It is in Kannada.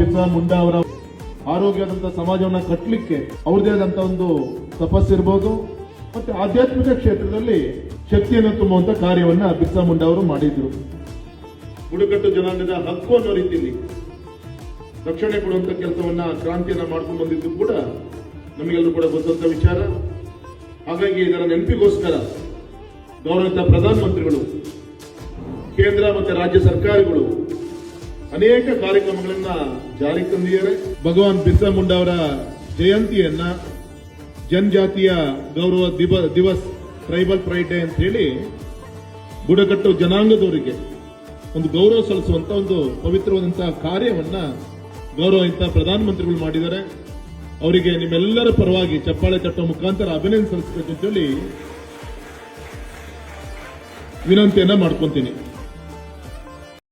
ಮುಂಡಾ ಅವರ ಆರೋಗ್ಯದಂತ ಸಮಾಜವನ್ನ ಕಟ್ಟಲಿಕ್ಕೆ ಅವ್ರದೇ ಆದಂತ ಒಂದು ತಪಸ್ಸಿರ್ಬೋದು, ಮತ್ತೆ ಆಧ್ಯಾತ್ಮಿಕ ಕ್ಷೇತ್ರದಲ್ಲಿ ಶಕ್ತಿಯನ್ನು ತುಂಬುವಂತ ಕಾರ್ಯವನ್ನ ಬಿರ್ಸಾ ಮುಂಡಾ ಅವರು ಮಾಡಿದ್ರು. ಬುಡಕಟ್ಟು ಜನಾಂಗದ ಹಕ್ಕು ಅನ್ನೋ ರೀತಿಯಲ್ಲಿ ರಕ್ಷಣೆ ಕೊಡುವಂತ ಕೆಲಸವನ್ನ ಕ್ರಾಂತಿಯನ್ನ ಮಾಡ್ಕೊಂಡು ಬಂದಿದ್ದು ಕೂಡ ನಮಗೆಲ್ಲರೂ ಕೂಡ ಗೊತ್ತಂತ ವಿಚಾರ. ಹಾಗಾಗಿ ಇದರ ನೆನಪಿಗೋಸ್ಕರ ಗೌರವಿತ ಪ್ರಧಾನಮಂತ್ರಿಗಳು, ಕೇಂದ್ರ ಮತ್ತೆ ರಾಜ್ಯ ಸರ್ಕಾರಗಳು ಅನೇಕ ಕಾರ್ಯಕ್ರಮಗಳನ್ನ ಜಾರಿಗೆ ತಂದಿದ್ದಾರೆ. ಭಗವಾನ್ ಬಿರ್ಸಾ ಅವರ ಜಯಂತಿಯನ್ನ ಜನಜಾತಿಯ ಗೌರವ ದಿವ, ದಿವಸ್, ಟ್ರೈಬಲ್ ಪ್ರೈಡ್ ಡೇ ಅಂತ ಹೇಳಿ ಬುಡಕಟ್ಟು ಜನಾಂಗದವರಿಗೆ ಒಂದು ಗೌರವ ಸಲ್ಲಿಸುವಂತ ಒಂದು ಪವಿತ್ರವಾದಂತಹ ಕಾರ್ಯವನ್ನ ಗೌರವ ಇಂತಹ ಪ್ರಧಾನಮಂತ್ರಿಗಳು ಮಾಡಿದ್ದಾರೆ. ಅವರಿಗೆ ನಿಮ್ಮೆಲ್ಲರ ಪರವಾಗಿ ಚಪ್ಪಾಳೆ ತಟ್ಟುವ ಮುಖಾಂತರ ಅಭಿನಂದನೆ ಸಲ್ಲಿಸಬೇಕು ಅಂತೇಳಿ ವಿನಂತಿಯನ್ನ ಮಾಡ್ಕೊಂತೀನಿ.